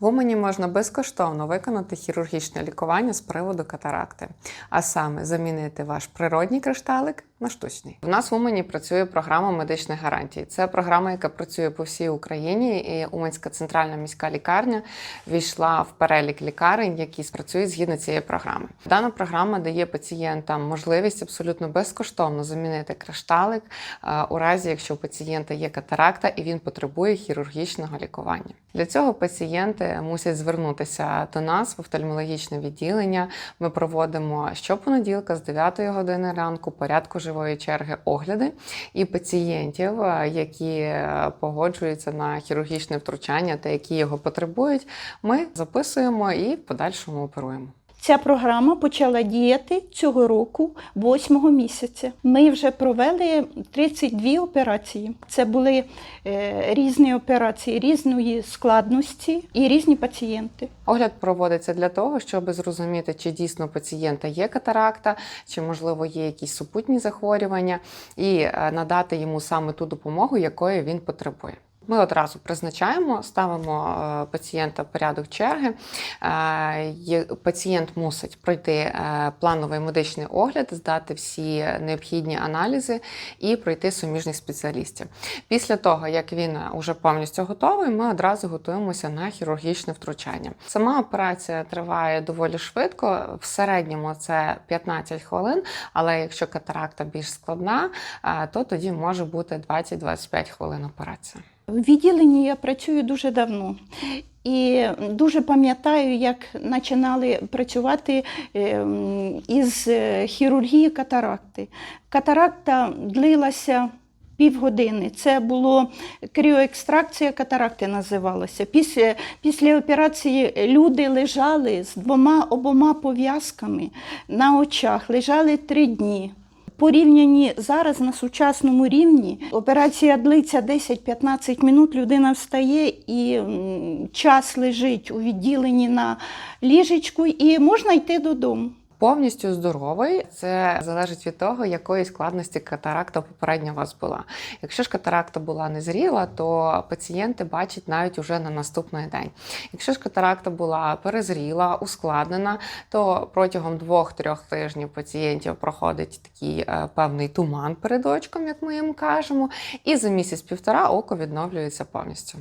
В Умані можна безкоштовно виконати хірургічне лікування з приводу катаракти, а саме замінити ваш природній кришталик на штучний. У нас в Умані працює програма медичних гарантій. Це програма, яка працює по всій Україні, і Уманська центральна міська лікарня війшла в перелік лікарень, які працюють згідно цієї програми. Дана програма дає пацієнтам можливість абсолютно безкоштовно замінити кришталик е, у разі, якщо у пацієнта є катаракта і він потребує хірургічного лікування. Для цього пацієнти мусять звернутися до нас в офтальмологічне відділення. Ми проводимо щопонеділка з 9 години ранку порядку живої черги огляди і пацієнтів, е, які е, погоджуються на хірургічне втручання та які його потребують. Ми записуємо і в подальшому оперуємо. Ця програма почала діяти цього року, 8 місяця. Ми вже провели 32 операції. Це були е, різні операції різної складності і різні пацієнти. Огляд проводиться для того, щоб зрозуміти, чи дійсно пацієнта є катаракта, чи можливо є якісь супутні захворювання, і е, надати йому саме ту допомогу, якої він потребує. Ми одразу призначаємо, ставимо е, пацієнта в порядок черги. Е, Пацієнт мусить пройти е, плановий медичний огляд, здати всі необхідні аналізи і пройти суміжних спеціалістів. Після того, як він вже повністю готовий, ми одразу готуємося на хірургічне втручання. Сама операція триває доволі швидко. В середньому це 15 хвилин, але якщо катаракта більш складна, то тоді може бути 20-25 хвилин операція. В відділенні я працюю дуже давно. І дуже пам'ятаю, як починали працювати ем, із е, хірургії катаракти. Катаракта длилася півгодини. Це було кріоекстракція катаракти називалася. Після, після операції люди лежали з двома обома пов'язками на очах, лежали три дні. Порівнянні зараз на сучасному рівні операція длиться 10-15 минут, людина встає і час лежить у відділенні на ліжечку, і можна йти додому. Повністю здоровий це залежить від того, якої складності катаракта попередньо у вас була. Якщо ж катаракта була незріла, то пацієнти бачать навіть уже на наступний день. Якщо ж катаракта була перезріла, ускладнена, то протягом двох-трьох тижнів пацієнтів проходить такий е, певний туман перед очком, як ми їм кажемо, і за місяць-півтора око відновлюється повністю.